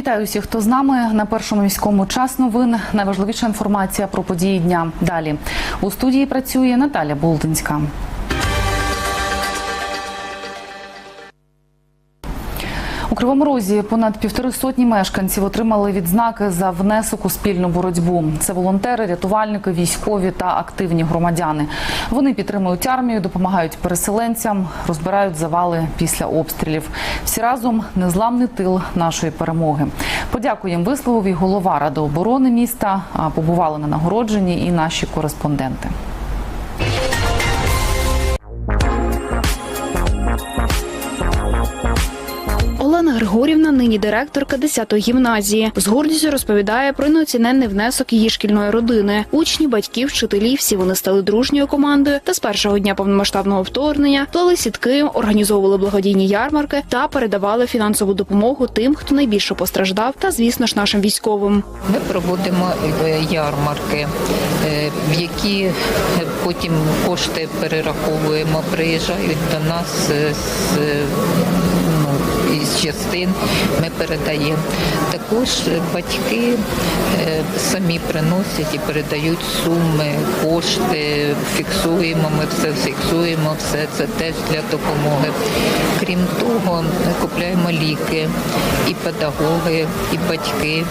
вітаю всіх, хто з нами на першому міському час новин. Найважливіша інформація про події дня. Далі у студії працює Наталя Болдинська. Кривому Розі понад півтори сотні мешканців отримали відзнаки за внесок у спільну боротьбу. Це волонтери, рятувальники, військові та активні громадяни. Вони підтримують армію, допомагають переселенцям, розбирають завали після обстрілів. Всі разом незламний тил нашої перемоги. Подяку їм висловив голова ради оборони міста. А побували на нагородженні і наші кореспонденти. Олена Григорівна нині директорка 10-ї гімназії. З гордістю розповідає про неоціненний внесок її шкільної родини. Учні, батьки, вчителі всі вони стали дружньою командою та з першого дня повномасштабного вторгнення плели сітки, організовували благодійні ярмарки та передавали фінансову допомогу тим, хто найбільше постраждав, та звісно ж нашим військовим. Ми проводимо е, ярмарки, е, в які е, потім кошти перераховуємо, приїжджають до нас з із частин, ми передаємо. Також батьки е, самі приносять і передають суми, кошти, фіксуємо, ми все фіксуємо, все це теж для допомоги. Крім того, купляємо ліки, і педагоги, і батьки,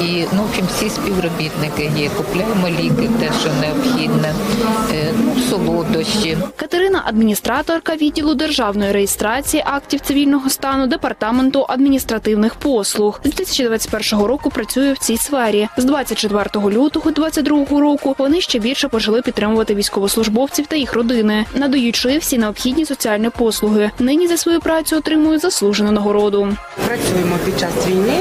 і ну, в общем, всі співробітники є. Купляємо ліки, те, що необхідне, е, ну, солодощі. Катерина адміністраторка відділу державної реєстрації актів цивільного стану департаменту адміністративних послуг. З 2021 року працює в цій сфері. З 24 лютого 2022 року вони ще більше почали підтримувати військовослужбовців та їх родини, надаючи всі необхідні соціальні послуги. Нині за свою працю отримують заслужену нагороду. Працюємо під час війни,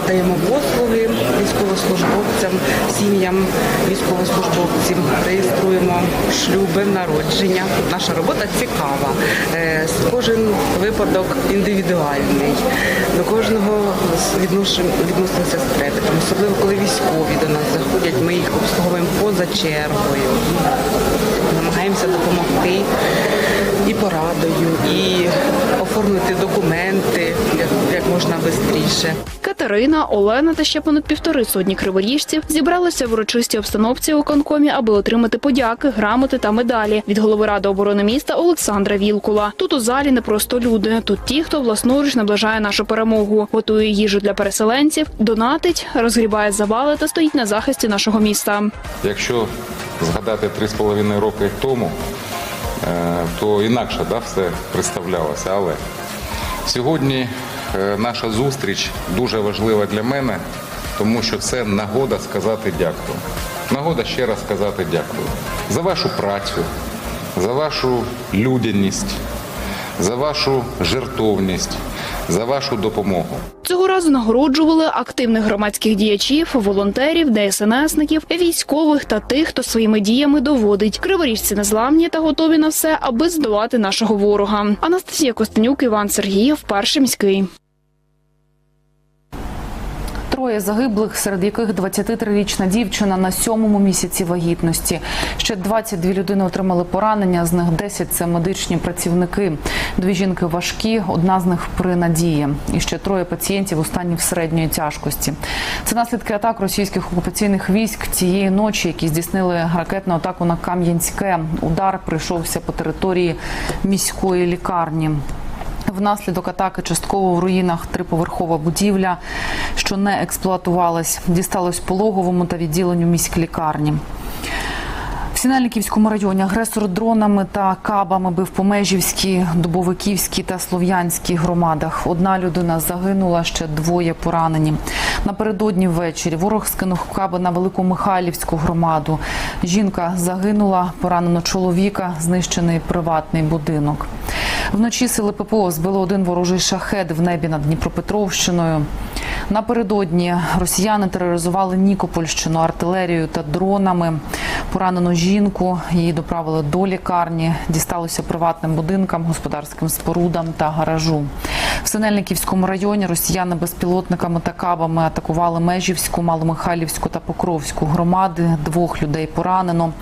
надаємо послуги військовослужбовцям, сім'ям військовослужбовців, реєструємо шлюби, народження. Наша робота цікава. Е, Кожен випадок індивідуальний. До кожного відносимося з трепетом, особливо коли військові до нас заходять. Ми їх обслуговуємо поза чергою, намагаємося допомогти і порадою, і оформити документи як, як можна швидше. Катерина, Олена та ще понад півтори сотні криворіжців зібралися в урочистій обстановці у конкомі, аби отримати подяки, грамоти та медалі від голови ради оборони міста Олександра Вілкула. Тут у залі не просто люди. Тут ті, хто власноруч наближає нашу перемогу, готує їжу для переселенців, донатить, розгрібає завали та стоїть на захисті нашого міста. Якщо згадати три з половиною роки тому, то інакше да, все представлялося. Але сьогодні е, наша зустріч дуже важлива для мене, тому що це нагода сказати дякую. Нагода ще раз сказати дякую за вашу працю, за вашу людяність, за вашу жертовність, за вашу допомогу. Цього разу нагороджували активних громадських діячів, волонтерів, ДСНСників, військових та тих, хто своїми діями доводить. Криворіжці незламні та готові на все, аби здолати нашого ворога. Анастасія Костенюк, Іван Сергієв, перший міський. Троє загиблих, серед яких 23-річна дівчина на сьомому місяці вагітності. Ще 22 людини отримали поранення. З них 10 – це медичні працівники. Дві жінки важкі, одна з них при надії. І ще троє пацієнтів у стані в середньої тяжкості. Це наслідки атак російських окупаційних військ цієї ночі, які здійснили ракетну атаку на Кам'янське. Удар прийшовся по території міської лікарні. Внаслідок атаки частково в руїнах триповерхова будівля, що не експлуатувалась, дісталось пологовому та відділенню міськлікарні. В Сінельниківському районі агресор дронами та кабами бив по Межівській, Дубовиківській та Слов'янській громадах. Одна людина загинула, ще двоє поранені. Напередодні ввечері ворог скинув каби на Великомихайлівську громаду. Жінка загинула, поранено чоловіка, знищений приватний будинок. Вночі сили ППО збили один ворожий шахет в небі над Дніпропетровщиною. Напередодні росіяни тероризували Нікопольщину артилерією та дронами. Поранену жінку її доправили до лікарні. Дісталося приватним будинкам, господарським спорудам та гаражу. В Синельниківському районі росіяни безпілотниками та кабами атакували Межівську, Маломихайлівську та Покровську громади. Двох людей поранено.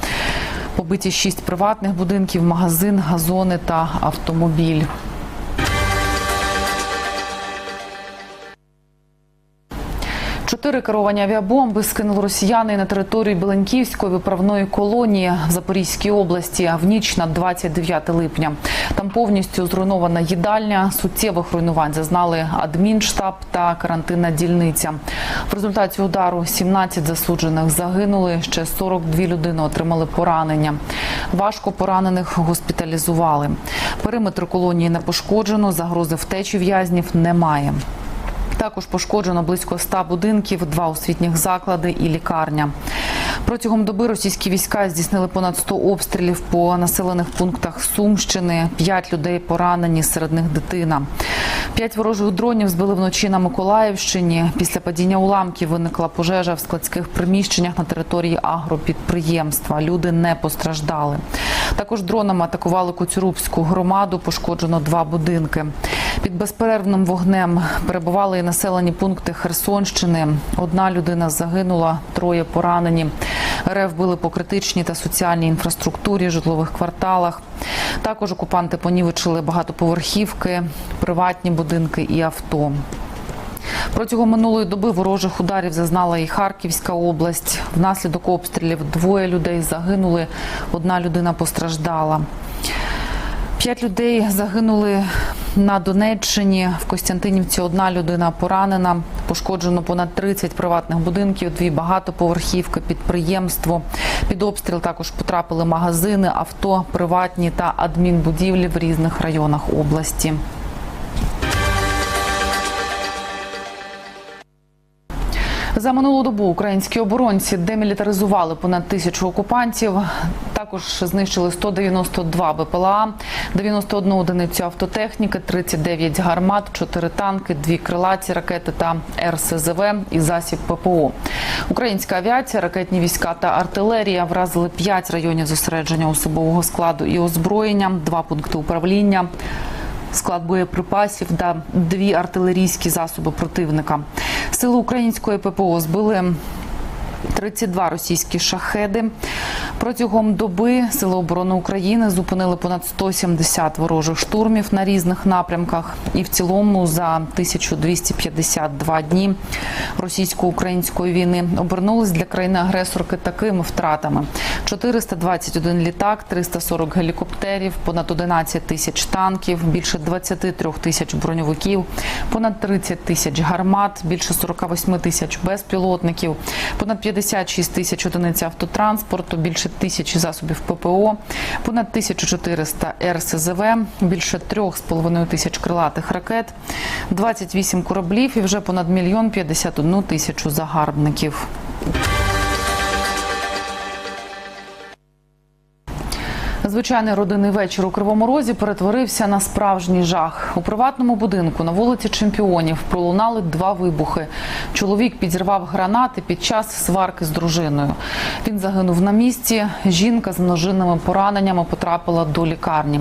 Побиті шість приватних будинків, магазин, газони та автомобіль. Чотири керовані авіабомби скинули росіяни на територію Беленківської виправної колонії в Запорізькій області в ніч на 29 липня. Там повністю зруйнована їдальня. Суттєвих руйнувань зазнали адмінштаб та карантинна дільниця. В результаті удару 17 засуджених загинули. Ще 42 людини отримали поранення. Важко поранених госпіталізували. Периметр колонії не пошкоджено. Загрози втечі в'язнів немає. Також пошкоджено близько 100 будинків, два освітніх заклади і лікарня. Протягом доби російські війська здійснили понад 100 обстрілів по населених пунктах Сумщини. П'ять людей поранені, серед них дитина. П'ять ворожих дронів збили вночі на Миколаївщині. Після падіння уламків виникла пожежа в складських приміщеннях на території агропідприємства. Люди не постраждали. Також дронами атакували Коцюрубську громаду. Пошкоджено два будинки. Під безперервним вогнем перебували і населені пункти Херсонщини. Одна людина загинула, троє поранені. РФ били по критичній та соціальній інфраструктурі, житлових кварталах. Також окупанти понівечили багатоповерхівки, приватні будинки і авто. Протягом минулої доби ворожих ударів зазнала і Харківська область. Внаслідок обстрілів двоє людей загинули, одна людина постраждала. П'ять людей загинули на Донеччині. В Костянтинівці одна людина поранена. Пошкоджено понад 30 приватних будинків, дві багатоповерхівки, підприємство. Під обстріл також потрапили магазини, авто, приватні та адмінбудівлі в різних районах області. За минулу добу українські оборонці демілітаризували понад тисячу окупантів. Також знищили 192 БПЛА, 91 одиницю автотехніки, 39 гармат, 4 танки, 2 крилаті ракети та РСЗВ і засіб ППО. Українська авіація, ракетні війська та артилерія вразили 5 районів зосередження особового складу і озброєння, 2 пункти управління склад боєприпасів та дві артилерійські засоби противника. Сили української ППО збили 32 російські шахеди. Протягом доби Сили оборони України зупинили понад 170 ворожих штурмів на різних напрямках. І в цілому за 1252 дні російсько-української війни обернулись для країни-агресорки такими втратами: 421 літак, 340 гелікоптерів, понад 11 тисяч танків, більше 23 тисяч броньовиків, понад 30 тисяч гармат, більше 48 тисяч безпілотників, понад 56 тисяч одиниць автотранспорту, більше тисячі засобів ППО, понад 1400 РСЗВ, більше 3,5 тисяч крилатих ракет, 28 кораблів і вже понад мільйон 51 тисячу загарбників. Звичайний родинний вечір у Кривому Розі перетворився на справжній жах. У приватному будинку на вулиці Чемпіонів пролунали два вибухи. Чоловік підірвав гранати під час сварки з дружиною. Він загинув на місці. Жінка з множинними пораненнями потрапила до лікарні.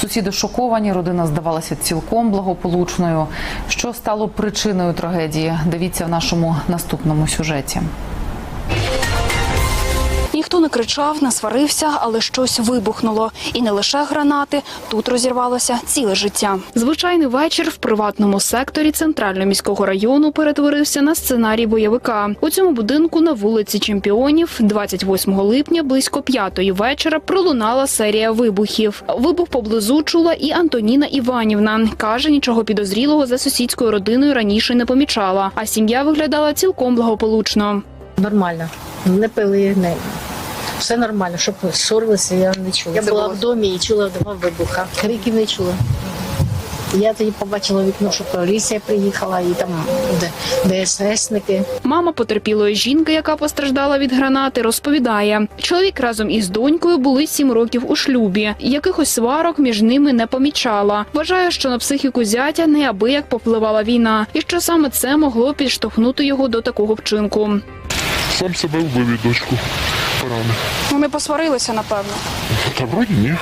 Сусіди шоковані. Родина здавалася цілком благополучною. Що стало причиною трагедії? Дивіться в нашому наступному сюжеті. Ніхто не кричав, не сварився, але щось вибухнуло. І не лише гранати, тут розірвалося ціле життя. Звичайний вечір в приватному секторі центрального міського району перетворився на сценарій бойовика. У цьому будинку на вулиці Чемпіонів 28 липня близько п'ятої вечора пролунала серія вибухів. Вибух поблизу чула і Антоніна Іванівна. Каже, нічого підозрілого за сусідською родиною раніше не помічала, а сім'я виглядала цілком благополучно. Нормально. Не пили, не. Все нормально, щоб ссорилися, я не чула. Я була в домі і чула два вибуха. Криків не чула. Я тоді побачила вікно, що поліція приїхала і там Д- ДСНСники. Мама потерпілої жінки, яка постраждала від гранати, розповідає, чоловік разом із донькою були сім років у шлюбі. Якихось сварок між ними не помічала. Вважає, що на психіку зятя неабияк попливала війна, і що саме це могло підштовхнути його до такого вчинку. Сам себе вбив дочку поранив. Вони посварилися, напевно. Та вроді ні.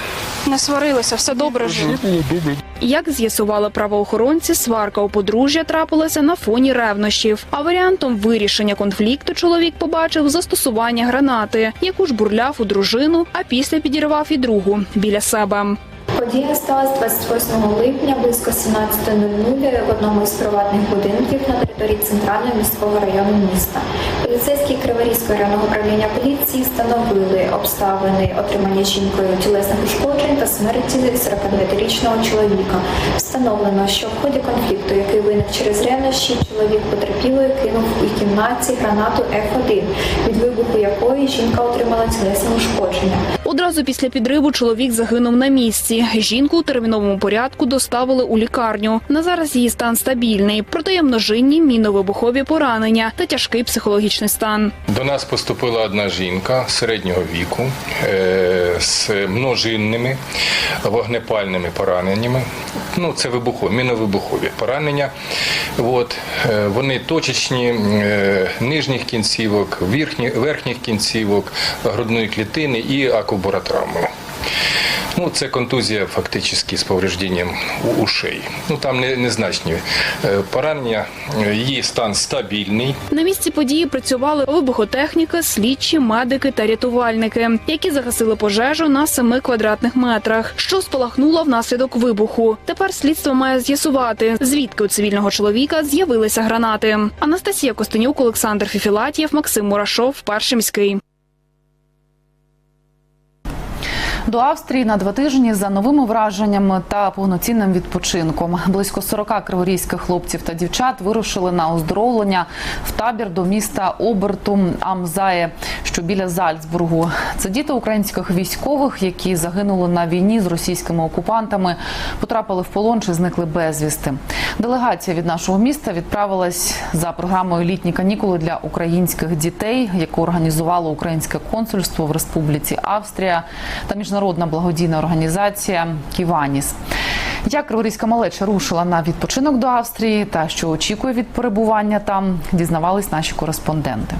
Не сварилися, все добре Все було добре. Як з'ясували правоохоронці, сварка у подружжя трапилася на фоні ревнощів. А варіантом вирішення конфлікту чоловік побачив застосування гранати, яку ж бурляв у дружину, а після підірвав і другу біля себе. Подія сталася 28 липня близько 17.00 в одному із приватних будинків на території центрального міського району міста. Поліцейські Криворізького районного управління поліції встановили обставини отримання жінкою тілесних ушкоджень та смерті 49-річного чоловіка. Встановлено, що в ході конфлікту, який виник через ревнощі, чоловік потерпілої кинув у кімнаті гранату F1, від вибуху якої жінка отримала тілесне ушкодження. Одразу після підриву чоловік загинув на місці. Жінку у терміновому порядку доставили у лікарню. На зараз її стан стабільний, проте є множинні міновибухові поранення та тяжкий психологічний стан. До нас поступила одна жінка середнього віку е, з множинними вогнепальними пораненнями. Ну, це вибухові, міновибухові поранення. От, е, вони точечні е, нижніх кінцівок, верхніх, верхніх кінцівок, грудної клітини і акубаротравми. Ну, це контузія фактично з поврежденням ушей. Ну там незначні е, поранення. Її стан стабільний. На місці події працювали вибухотехніки, слідчі, медики та рятувальники, які загасили пожежу на 7 квадратних метрах, що спалахнуло внаслідок вибуху. Тепер слідство має з'ясувати, звідки у цивільного чоловіка з'явилися гранати. Анастасія Костенюк, Олександр Фіфілатєв, Максим Мурашов, перший міський. До Австрії на два тижні за новими враженнями та повноцінним відпочинком. Близько 40 криворізьких хлопців та дівчат вирушили на оздоровлення в табір до міста Обертум Амзає, що біля Зальцбургу. Це діти українських військових, які загинули на війні з російськими окупантами, потрапили в полон чи зникли безвісти. Делегація від нашого міста відправилась за програмою літні канікули для українських дітей, яку організувало українське консульство в Республіці Австрія та міжнародна благодійна організація Ківаніс. Як криворізька малеча рушила на відпочинок до Австрії та що очікує від перебування там, дізнавались наші кореспонденти.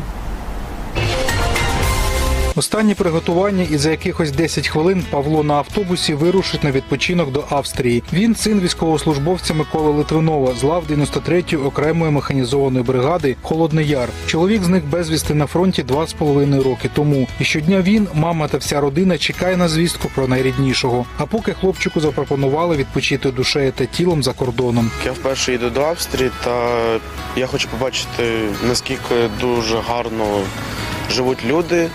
Останні приготування і за якихось 10 хвилин Павло на автобусі вирушить на відпочинок до Австрії. Він син військовослужбовця Миколи Литвинова з лав 93-ї окремої механізованої бригади Холодний Яр. Чоловік зник безвісти на фронті два з половиною роки тому. І щодня він, мама та вся родина чекає на звістку про найріднішого. А поки хлопчику запропонували відпочити душею та тілом за кордоном. Я вперше їду до Австрії, та я хочу побачити, наскільки дуже гарно живуть люди.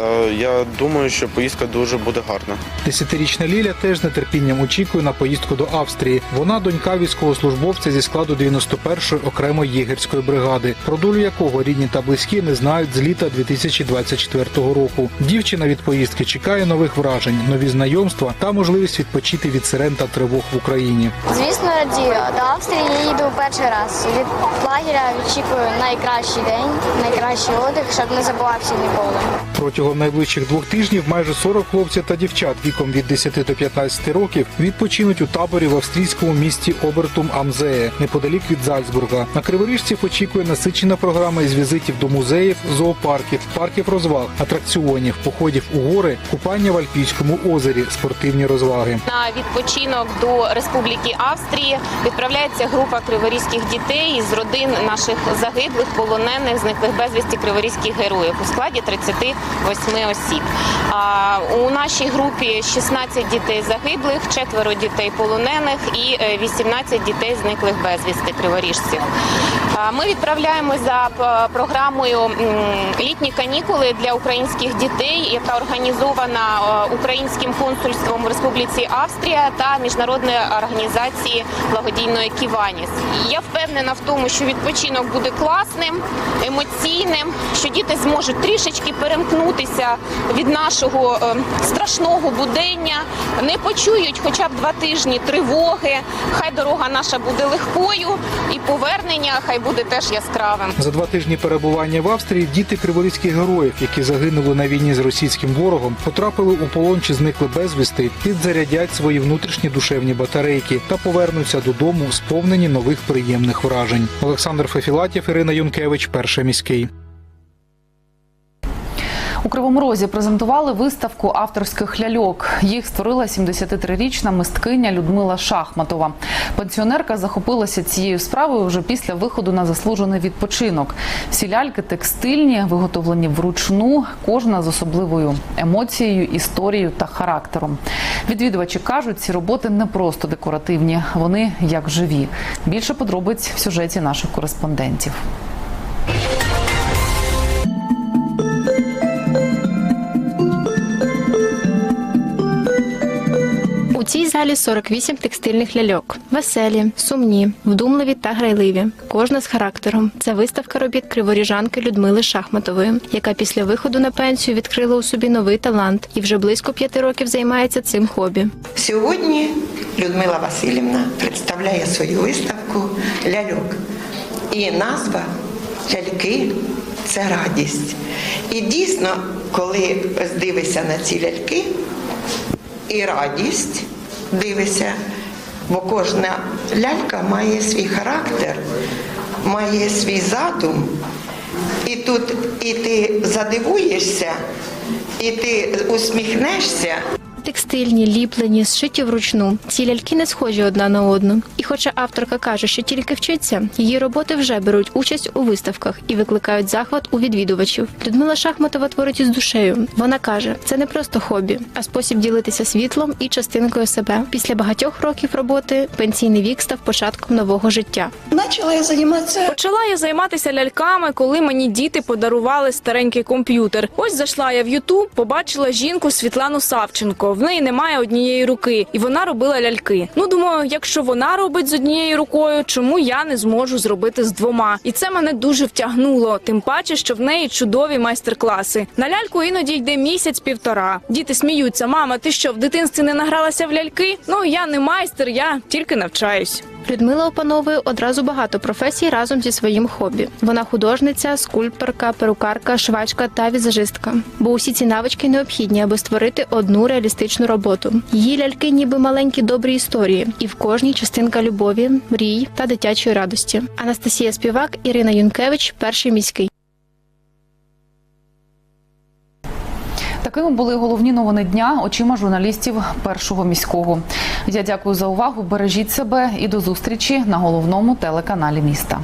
Та я думаю, що поїздка дуже буде гарна. Десятирічна Ліля теж з нетерпінням очікує на поїздку до Австрії. Вона донька військовослужбовця зі складу 91-ї окремої єгерської бригади, про долю якого рідні та близькі не знають з літа 2024 року. Дівчина від поїздки чекає нових вражень, нові знайомства та можливість відпочити від сирен та тривог в Україні. Звісно, радію. До Австрії я їду перший раз. Від лагеря відчікую найкращий день, найкращий отдих, щоб не забувався ніколи. Протягом найближчих двох тижнів майже 40 хлопців та дівчат віком від 10 до 15 років відпочинуть у таборі в австрійському місті Обертум Амзеє, неподалік від Зальцбурга. На криворіжців очікує насичена програма із візитів до музеїв, зоопарків, парків розваг, атракціонів, походів у гори, купання в Альпійському озері, спортивні розваги. На відпочинок до Республіки Австрії відправляється група криворізьких дітей із родин наших загиблих, полонених, зниклих безвісті криворізьких героїв у складі 38 осіб. У нашій групі 16 дітей загиблих, четверо дітей полонених і е, 18 дітей зниклих безвісти криворіжців. Ми відправляємось за програмою літні канікули для українських дітей, яка організована е, українським консульством в Республіці Австрія та міжнародної організації благодійної Ківаніс. Я впевнена в тому, що відпочинок буде класним, емоційним, що діти зможуть трішечки перемкнутися від нашого е, страшного будення, не почують хоча б два тижні тривоги. Хай дорога наша буде легкою, і повернення хай буде теж яскравим. За два тижні перебування в Австрії діти криворізьких героїв, які загинули на війні з російським ворогом, потрапили у полон чи зникли безвісти, підзарядять свої внутрішні душевні батарейки та повернуться додому, сповнені нових приємних вражень. Олександр Фефілатів, Ірина Юнкевич, перший міський. У Кривому Розі презентували виставку авторських ляльок. Їх створила 73-річна мисткиня Людмила Шахматова. Пенсіонерка захопилася цією справою вже після виходу на заслужений відпочинок. Всі ляльки текстильні, виготовлені вручну, кожна з особливою емоцією, історією та характером. Відвідувачі кажуть, ці роботи не просто декоративні, вони як живі. Більше подробиць в сюжеті наших кореспондентів. Залі 48 текстильних ляльок. Веселі, сумні, вдумливі та грайливі. Кожна з характером. Це виставка робіт криворіжанки Людмили Шахматової, яка після виходу на пенсію відкрила у собі новий талант і вже близько п'яти років займається цим хобі. Сьогодні Людмила Васильівна представляє свою виставку ляльок. І назва ляльки це радість. І дійсно, коли дивишся на ці ляльки, і радість дивишся, бо кожна лялька має свій характер, має свій задум. І тут і ти задивуєшся, і ти усміхнешся. Текстильні, ліплені, зшиті вручну. Ці ляльки не схожі одна на одну. І хоча авторка каже, що тільки вчиться, її роботи вже беруть участь у виставках і викликають захват у відвідувачів. Людмила Шахматова творить із душею. Вона каже, це не просто хобі, а спосіб ділитися світлом і частинкою себе. Після багатьох років роботи пенсійний вік став початком нового життя. Почала я займатися. Почала я займатися ляльками, коли мені діти подарували старенький комп'ютер. Ось зайшла я в Ютуб, побачила жінку Світлану Савченко. В неї немає однієї руки, і вона робила ляльки. Ну думаю, якщо вона робить з однією рукою, чому я не зможу зробити з двома? І це мене дуже втягнуло. Тим паче, що в неї чудові майстер-класи. На ляльку іноді йде місяць-півтора. Діти сміються. Мама, ти що в дитинстві не награлася в ляльки? Ну я не майстер, я тільки навчаюсь. Людмила опановує одразу багато професій разом зі своїм хобі. Вона художниця, скульпторка, перукарка, швачка та візажистка. Бо усі ці навички необхідні, аби створити одну реалістичну роботу. Її ляльки, ніби маленькі добрі історії, і в кожній частинка любові, мрій та дитячої радості. Анастасія Співак, Ірина Юнкевич, перший міський. Такими були головні новини дня очима журналістів першого міського. Я дякую за увагу. Бережіть себе і до зустрічі на головному телеканалі міста.